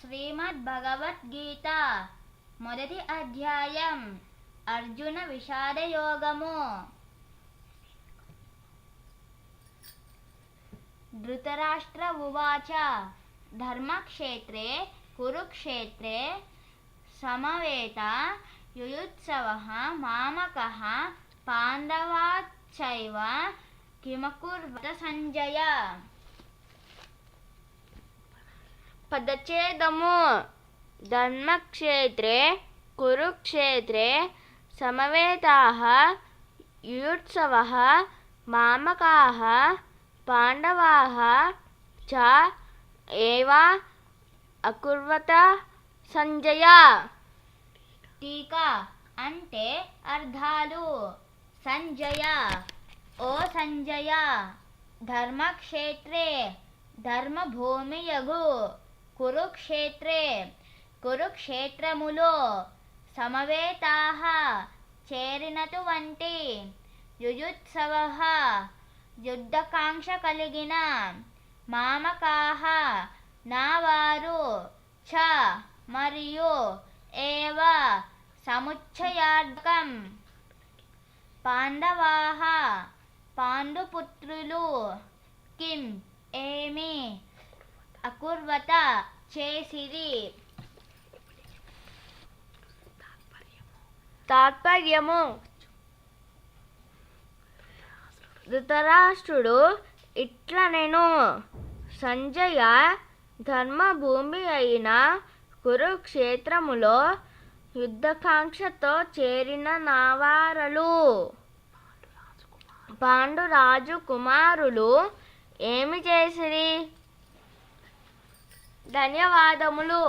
శ్రీమద్ భగవద్గీత మొదటి అధ్యాయం. అర్జున విషాద యోగము ధృతరాష్ట్ర ఉవాచ. ధర్మక్షేత్రే కురుక్షేత్రే సమవేత యుయుత్సవ మామక పాండవాచ్చైవ కిమకుర్వత సంజయ పదచ్ఛేదము. ధర్మక్షేత్రే కురుక్షేత్రే సమవేతాः యుయుత్సవः మామకాः పాండవాः చ ఏవ అకుర్వత సంజయ. టీకా అంటే అర్థాలు సంజయ ఓ సంజయ. ధర్మక్షేత్రే ధర్మభూమియగు. కురుక్షేత్రే. కురుక్షేత్రములో సమవేతాహ చేరినటువంటి యుయుత్సవ యుద్ధకాంక్ష కలిగిన మామకాహ నా వారు చ మరియు ఏవ సముచ్చయార్థకం. పాండవాహ పాండుపుత్రులు కిం ఏమి అకుర్వత చేసిరి. తాత్పర్యము. ధృతరాష్ట్రుడు ఇట్లా నేను సంజయ ధర్మభూమి అయిన కురుక్షేత్రములో యుద్ధకాంక్షతో చేరిన నావారలు. పాండురాజు కుమారులు ఏమి చేసిరి? ధన్యవాదములు.